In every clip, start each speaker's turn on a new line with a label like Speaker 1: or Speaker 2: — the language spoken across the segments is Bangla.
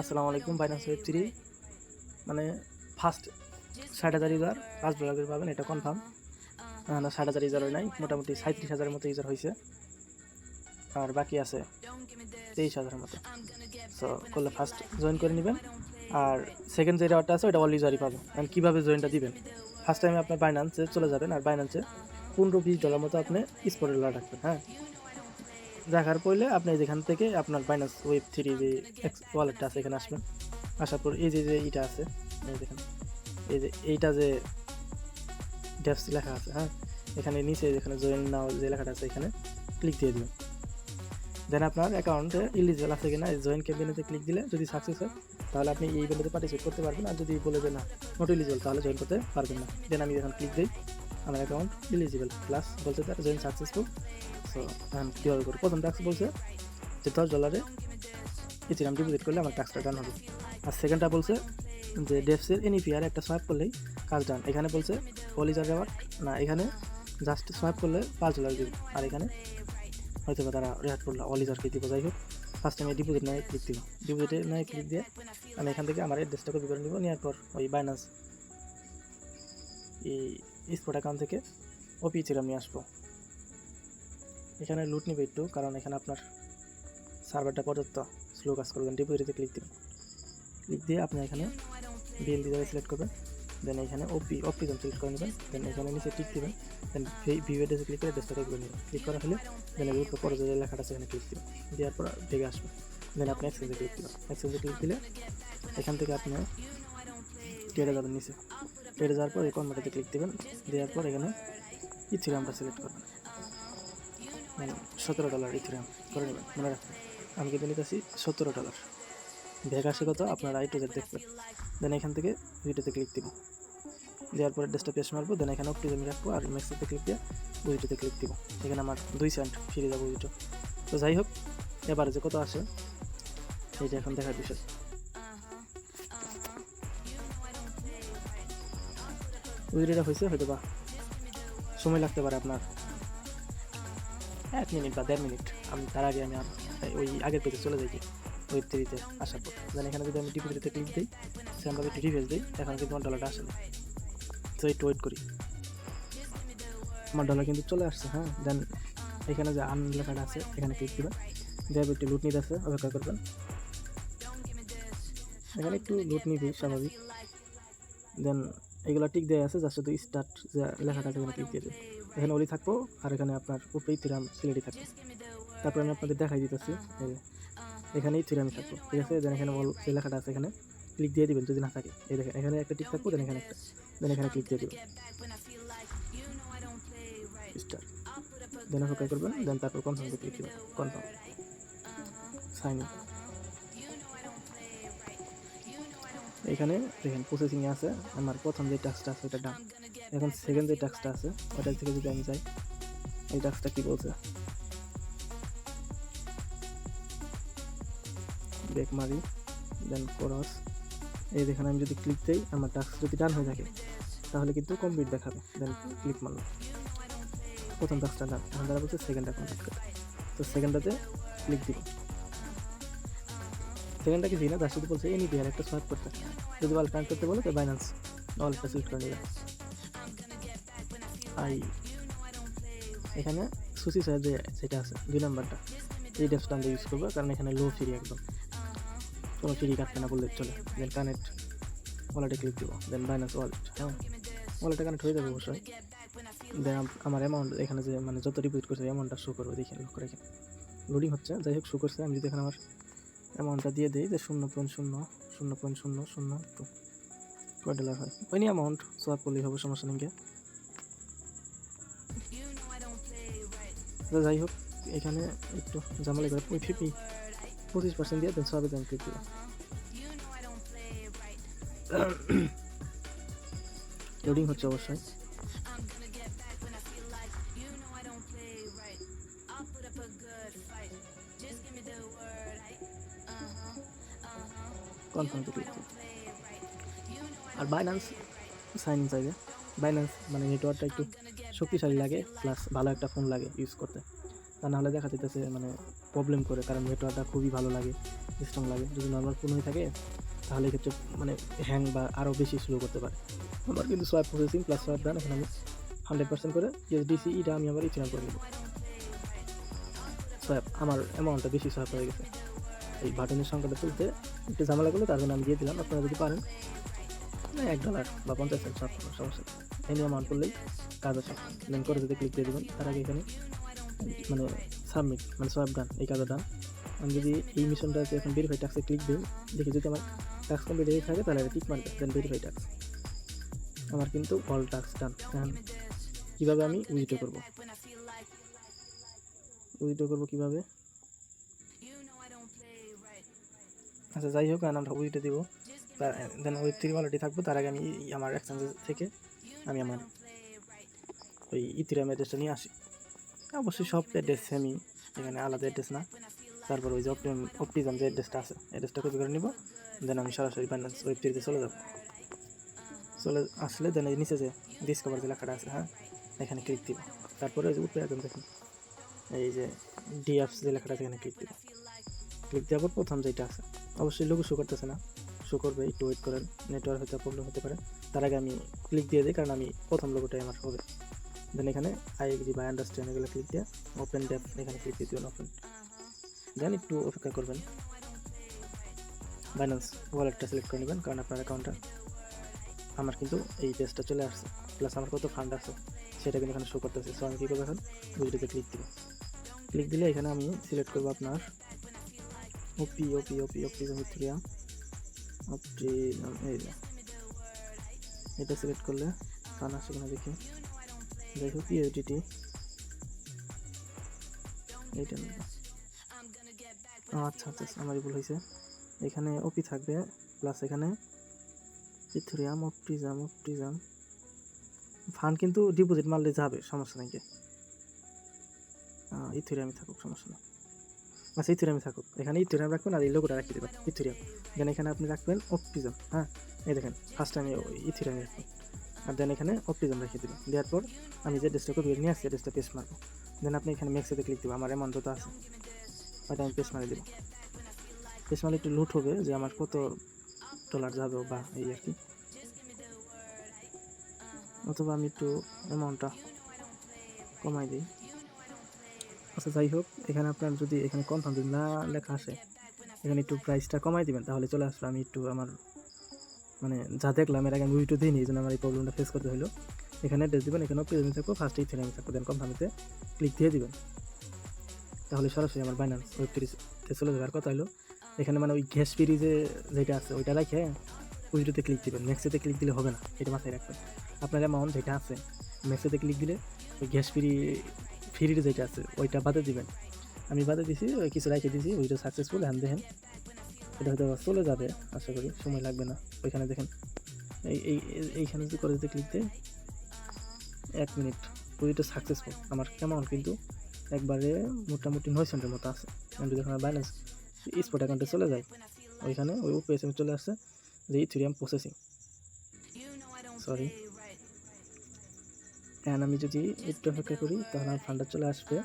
Speaker 1: আসসালামু আলাইকুম বাইনান্স ওয়েব থ্রি মানে ফার্স্ট ষাট হাজার ইউজার পাঁচ ডলার পাবেন, এটা কনফার্ম না, ষাট হাজার ইউজার নাই, মোটামুটি সাঁত্রিশ হাজারের মতো ইউজার হয়েছে আর বাকি আছে তেইশ হাজারের মতো। সো করলে ফার্স্ট জয়েন করে নেবেন। আর সেকেন্ড যে রেওয়ার্ডটা আছে ওটা অল ইউজারই পাবেন। আর কীভাবে জয়েনটা দিবেন? ফার্স্ট টাইমে আপনার বাইনান্সে চলে যাবেন, আর বাইনান্সে পনেরো, বিশ ডলার মতো আপনি স্পটের রাখবেন হ্যাঁ? দেখার পড়লে আপনি যেখান থেকে আপনার বাইনান্স ওয়েব থ্রি যে ওয়ালেটটা আছে, এখানে আসবেন। আসার পর এই যে যে এইটা আছে, এই দেখেন, এই যে এইটা যে ডেপস লেখা আছে হ্যাঁ? এখানে নিচে যেখানে জয়েন নাও যে লেখাটা আছে, এখানে ক্লিক দিয়ে দিবেন। দেন আপনার অ্যাকাউন্টে ইলিজিবল আছে কিনা জয়েন ক্যাম্পেনিতে ক্লিক দিলে যদি সাকসেস হয়, তাহলে আপনি এই ইভেন্টে পার্টিসিপেট করতে পারবেন। আর যদি বলে যে না নট ইলিজিবল তাহলে জয়েন করতে পারবেন না। দেন আমি যখন ক্লিক দিই। আমার অ্যাকাউন্ট ইলিজিবল প্লাস বলছে তার জয়েন সাকসেসফুল সো এখন কীভাবে করি প্রথম ট্যাক্স বলছে যে দশ ডলারে ইথিরাম ডিপোজিট করলে আমার ট্যাক্সটা ডান হবে। আর সেকেন্ডটা বলছে যে ডেফসের এনি ফিয়ার একটা সোয়াইপ করলেই কাজ ডান এখানে বলছে অলিজার রেওয়ার্ড না, এখানে জাস্ট সোয়াইপ করলে পাঁচ ডলার দিবে। আর এখানে হয়তো বা তারা রেহাট করল অলিজারকে দিব। যাই হোক ফার্স্ট আমি ডিপোজিট নেয় ক্লিক দিব ডিপোজিটে নয় ক্লিক দিয়ে আমি এখান থেকে আমার অ্যাড্রেসটা কপি করে নিব। নেওয়ার পর ওই বাইনান্স এই স্পট অ্যাকাউন্ট থেকে ওপি ছিলাম, নিয়ে আসব। এখানে লুট নিবে একটু, কারণ এখানে আপনার সার্ভারটা পর্যাপ্ত স্লো কাজ করবেন ডিপোজিটে ক্লিক দিবেন। ক্লিক দিয়ে আপনি এখানে বিএলডি জায়গায় সিলেক্ট করবেন। দেন এখানে ওপি অপটিজম সিলেক্ট করে নেবেন। দেন এখানে নিচে টিক দিবেন। দেন ভিউ ক্লিক করে ডেস্কটপে করে নেবেন। ক্লিক করা হলে দেন এর উপরে পরে যে লেখাটা এখানে ক্লিক দিবেন। দেওয়ার পর ভেগে আসবে দেন আপনি এক্সেসে ক্লিক দিবেন। এক্সেসে ক্লিক দিলে এখান থেকে আপনি টেরে যাবেন নিচে। টেরে যাওয়ার পর এই কনভার্টাতে ক্লিক দিবেন। দেওয়ার পর এখানে ইথিরামটা সিলেক্ট করবেন। মানে সতেরো ডলার ইথিরাম করে নেবেন, মনে রাখবেন। আমি কিন্তু নিতেছি সতেরো ডলার ভেগাসে কত? আপনারা আই টু জেড দেখবেন দেন এখান থেকে ভিডিওতে ক্লিক দিব। দেওয়ার পরে ডেস্কটপ পেশ মারবো দেন এখানে অপটিজমে রাখব, আর ম্যাক্সিতে ক্লিক দিয়ে উইডিওতে ক্লিক দিব। এখানে আমার দুই সেন্ট ফিরে যাব উইডিও তো যাই হোক, এবারে যে কত আসে, এইটা এখন দেখার বিষয়। উইডিওটা হয়েছে হয়তো বা সময় লাগতে পারে আপনার। এক মিনিট বা দেড় মিনিট। আমি তার আগে আমি ওই আগের পেজে চলে যাই ওয়েব থ্রিতে আসার পর। দেন এখানে যদি আমি ডিপোজিটে ক্লিক দিই সেমভাবে একটু রিফ্রেশ দিই, এখন কিন্তু আমার ডলারটা আসে না তো একটু ওয়েট করি। আমার ডলার কিন্তু চলে আসছে হ্যাঁ? দেন এখানে যে আন লেখাটা আছে, এখানে ক্লিক দিবেন। দেব একটু লুট নিতে আছে, অপেক্ষা করবেন। এখানে একটু লুট নিবি স্বাভাবিক। দেন এগুলো টিক দেওয়া আছে জাস্ট শুধু স্টার্ট যে লেখাটা ক্লিক দিয়ে দেবেন এখানে ওলি থাকব আর এখানে আপনার উপরে ইথিরাম সিলেটি থাকবে। তারপর আমি আপনাদের দেখাই দিতেছি এই যে, এখানে ইথিরামই থাকব ঠিক আছে? দেন এখানে বল যে লেখাটা আছে এখানে ক্লিক দিয়ে দিবেন যদি না থাকে। এই দেখেন এখানে একটা টিক থাকব দেন এখানে একটা। দেন এখানে ক্লিক দিয়ে দিবেন। স্টার দেন অপেক্ষা করবেন দেন তারপর কনফার্ম ক্লিক দিবেন কনফার্ম সাইন এখানে দেখেন প্রসেসিংয়ে আছে। আমার প্রথম যে টাস্কটা আছে এটা ডান এখন সেকেন্ড যে টাস্কটা আছে ওটার থেকে যদি আমি যাই, এই টাস্কটা কি বলছে? ব্রেক মারি দেন ক্রস এই দেখেন, আমি যদি ক্লিক দিই, আমার টাস্ক যদি ডান হয়ে থাকে, তাহলে কিন্তু কমপ্লিট দেখাবে। দেন ক্লিক মারলাম। প্রথম টাস্কটা ডান এখন তারা বলছে সেকেন্ডটা কমপ্লিট করতে তো সেকেন্ডটাতে ক্লিক দিব সেকেন্ডটা কি দিই না তার সাথে বলছে এনি বিহার একটা সোয়াইপ করতে যদি ওয়াল কানেক্ট করতে বলে, তো বাইন্যান্স ওয়ালটা সিলেক্ট করে নেবেন আই এখানে সুসি স্যার যে সেটা আছে, দুই নাম্বারটা, এই ডেপসটা আমরা ইউজ করব, কারণ এখানে লো ফ্রি একদম। কোনো ফ্রি কাটবে না বললে চলে। দেন কানেক্ট ওয়ালেটে ক্লিক দেবো দেন বাইন্যান্স ওয়ালেট হ্যাঁ ওয়ালেটে কানেক্ট হয়ে যাবে অবশ্যই। দেন আমার অ্যামাউন্ট এখানে যে মানে যত ডিপোজিট করছে অ্যামাউন্টটা শো করবে, দেখেন, লক্ষ্য রেখে লোডিং হচ্ছে, যাই হোক শো করছে। আমি যদি এখানে আমার অ্যামাউন্টটা দিয়ে দিই যে শূন্য পয়েন্ট শূন্য শূন্য পয়েন্ট শূন্য শূন্য টু কয় ডলার হয়। ওই নিয়ে অ্যামাউন্ট সোয়াপ করলেই হবে, সমস্যা নেই। তো যাই হোক, এখানে একটু ঝামেলা করে ওই ফিফটি পঁচিশ পার্সেন্ট দিয়ে দেন, সবে দেন ক্লিক লোডিং হচ্ছে অবশ্যই। কনফার্ম ক্লিক আর বাইন্যান্স সাইন ইন চাইবে। বাইন্যান্স মানে নেটওয়ার্কটা একটু শক্তিশালী লাগে প্লাস ভালো একটা ফোন লাগে ইউজ করতে। তা নাহলে দেখা যেতেছে মানে প্রবলেম করে, কারণ নেটওয়ার্কটা খুবই ভালো লাগে স্ট্রং লাগে। যদি নর্মাল ফোন হয়ে থাকে, তাহলে এক্ষেত্রে মানে হ্যাং বা আরও বেশি স্লো করতে পারে। আমার কিন্তু swipe processing plus swipe done এখন আমি হান্ড্রেড পার্সেন্ট করে ডিসি ইটা আমি আবার ইথিনাম করে দেবো। সোয়াইপ আমার অ্যামাউন্টটা বেশি সোয়াইপ হয়ে গেছে। এই বাটনের সংখ্যাটা তুলতে একটু ঝামেলা করল তার জন্য আমি দিয়ে দিলাম। আপনারা যদি পারেন এক ডলার বা পঞ্চাশ সেন্ট সব সমস্যা। এই অ্যামাউন্ট করলেই কাজ আছে। দেন করে যদি ক্লিক দিয়ে দেবেন। তার আগে এখানে মানে সাবমিট মানে সব ডান এই কাজটা ডান আমি যদি এই মিশনটা এখন ভেরিফাই টাক্সে ক্লিক দিই, দেখি যদি আমার টাক্স কমপ্লিট হয়ে থাকে, তাহলে টিক মারবে দেন ভেরিফাই টাক্স আমার কিন্তু অল টাক্স ডান এখন কীভাবে আমি উইথড্র করব? উইথড্র করব কীভাবে? আচ্ছা যাই হোক আমরা উইথড্র দিব। দেন ওই থ্রি ওয়ালেটই থাকব, তার আগে আমি আমার এক্সচেঞ্জ থেকে আমি আমার ওই ইথিরাম অ্যাড্রেসটা নিয়ে আসি। অবশ্যই সব অ্যাড্রেস সেমই এখানে আলাদা অ্যাড্রেস না। তারপর ওই যে অপটিজম যে অ্যাড্রেসটা আছে অ্যাড্রেসটা কপি করে নিব, দেন আমি সরাসরি বাইন্যান্স ওয়েব থ্রিতে চলে যাব। চলে আসলে দেন নিচে যে ডিসকভার যে লেখাটা আছে হ্যাঁ এখানে ক্লিক দিব। তারপরে ওই যে উপরে একদম দেখুন, এই যে ডি অ্যাপস যে লেখাটা আছে, এখানে ক্লিক দিব। ক্লিক দেওয়ার পর প্রথম যেটা আছে অবশ্যই লোগো শো করতেছে না। শো করবে, একটু ওয়েট করেন নেটওয়ার্ক হয়তো প্রবলেম হতে পারে। তার আগে আমি ক্লিক দিয়ে দিই, কারণ আমি প্রথম লোগোটাই আমার হবে। দেন এখানে আই এগ্রি বাই আন্ডারস্ট্যান্ড এগুলো ক্লিক দিয়ে ওপেন ড্যাপ এখানে ক্লিক দিয়ে দিবেন ওপেন দেন একটু অপেক্ষা করবেন। বাইন্যান্স ওয়ালেটটা সিলেক্ট করে নেবেন, কারণ আপনার অ্যাকাউন্টটা আমার কিন্তু এই পেজটা চলে আসছে। প্লাস আমার কত ফান্ড আছে, সেটা কিন্তু এখানে শো করতেছে। সো আমি কী করব এখন? গুজরিতে ক্লিক দিব। ক্লিক দিলে এখানে আমি সিলেক্ট করব আপনার ওপি ওপি ওপি ওপি মিথ্রিয়া ওপি এই যে এটা সিলেক্ট করলে কান আসে কিনা দেখি। দেখো পিএইচডিটি এইটা নেব। আচ্ছা আচ্ছা আচ্ছা, আমারই ভুল হয়েছে। এখানে ওপি থাকবে প্লাস এখানে ইথুরিয়াম অপটিজাম অপটিজাম ফান্ড কিন্তু ডিপোজিট মারলে যাবে সমস্যা নেই ইথুরিয়ামই থাকুক সমস্যা নেই। আচ্ছা ইথুরিয়ামই থাকুক। এখানে ইথুরিয়াম রাখবেন আর এই লোকটা রাখিয়ে দেবেন ইথুরিয়াম দেন এখানে আপনি রাখবেন অপটিজাম হ্যাঁ? এই দেখেন ফার্স্ট আমি ইথুরিয়াম রাখবেন আর দেন এখানে অপটিজাম রেখে দেবেন। দেওয়ার পর আমি যে ড্রেসটা কপি নিয়ে আসছি ড্রেসটা পেস্ট মারবো। দেন আপনি এখানে মেক্সেতে ক্লিক দেবো আমার অ্যামাউন্ট যত আছে। ওইটা আমি পেস্ট মারি দেবো। পেস্ট মারলে একটু লুট হবে যে আমার কত ডলার যাবে বা এই আর কি। অথবা আমি একটু অ্যামাউন্টটা কমাই দিই। আচ্ছা যাই হোক, এখানে আপনার যদি এখানে কনফার্ম যদি না লেখা আসে, এখানে একটু প্রাইসটা কমাই দিবেন, তাহলে চলে আসবে আমি একটু আমার মানে যা দেখলাম, এর আগে আমি ভিডিও দিইনি, এই জন্য আমার এই প্রবলেমটা ফেস করতে হলো এখানে ড্রেস দিবেন এখানেও প্রেজেন্ট থাকব ফার্স্টে ইথেরিয়াম থাকব দেন কনফার্মিতে ক্লিক দিয়ে দিবেন। তাহলে সরাসরি আমার বাইন্যান্স ওয়েব চলে যাবে। আর কথা হলো এখানে মানে ওই গ্যাস ফ্রি যে যেটা আছে, ওইটা রাখে উইডোতে ক্লিক দিবেন। নেক্সটেতে ক্লিক দিলে হবে না, এটা মাথায় রাখবেন। আপনার অ্যামাউন্ট যেটা আছে নেক্সটেতে ক্লিক দিলে ওই গ্যাস ফ্রি ফ্রির যেটা আছে ওইটা বাদে দিবেন। আমি বাদে দিছি ওই কিছু রেখে দিছি ওইটা সাকসেসফুল হ্যান দেখেন। এটা হয়তো চলে যাবে আশা করি সময় লাগবে না। ওইখানে দেখেন এই এই এই- এইখানে যদি করে দিতে ক্লিক দেয় এক মিনিট ওইটা সাকসেসফুল আমার অ্যামাউন্ট কিন্তু একবারে মোটামুটি নয় সেন্টের মতো আছে। আমি যদি এখানে ব্যালেন্স স্পট অ্যাকাউন্টে চলে যায় ওইখানে ওই পেজ চলে আসছে যে ইথিরিয়াম প্রসেসিং সরি এখন আমি যদি একটু অপেক্ষা করি, তাহলে আমার ফান্ডটা চলে আসবে।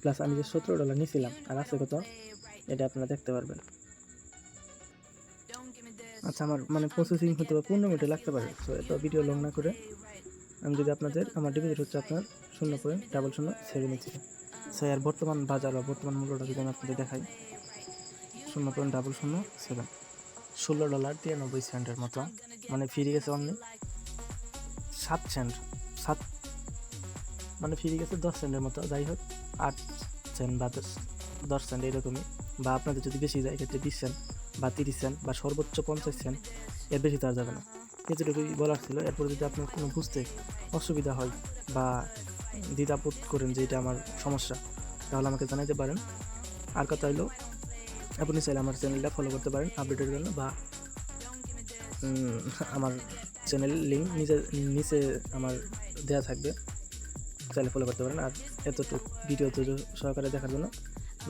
Speaker 1: প্লাস আমি যে সতেরো ডলার নিয়েছিলাম আর আছে কত? এটা আপনারা দেখতে পারবেন। আচ্ছা আমার মানে প্রসেসিং হতে বা পনেরো মিনিটে লাগতে পারে সো এত ভিডিও লং না করে আমি যদি আপনাদের, আমার ডিপোজিট হচ্ছে আপনার শূন্য পয়েন্ট ডাবল শূন্য সেভেন এইচ সো এর বর্তমান বাজার বা বর্তমান মূল্যটা যদি আমি আপনাদের দেখাই, শূন্য পয়েন্ট ডাবল শূন্য সেভেন ষোলো ডলার তিরানব্বই সেন্টের মতো মানে ফিরে গেছে অনলি সাত সেন্ট সাত মানে ফিরে গেছে দশ সেন্টের মতো, যাই হোক, আট সেন্ট বা দশ সেন্ট এরকমই, বা আপনাদের যদি বেশি যায় এক্ষেত্রে বিশ সেন্ট বা তিরিশ সেন্ট বা সর্বোচ্চ পঞ্চাশ সেন্ট, এর বেশি তার যাবে না। এতটুকুই বলার ছিল। এরপরে যদি আপনার কোনো বুঝতে অসুবিধা হয় বা দ্বিধাবোধ করেন যে এটা আমার সমস্যা, তাহলে আমাকে জানাইতে পারেন। আর কথা হলো আপনি চাইলে আমার চ্যানেলটা ফলো করতে পারেন আপডেটের জন্য, বা আমার চ্যানেল লিঙ্ক নিচে নিচে আমার দেওয়া থাকবে। চাইলে ফলো করতে পারেন। আর এতটুকু ভিডিও ধৈর্য সহকারে দেখার জন্য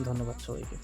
Speaker 1: ধন্যবাদ সবাইকে।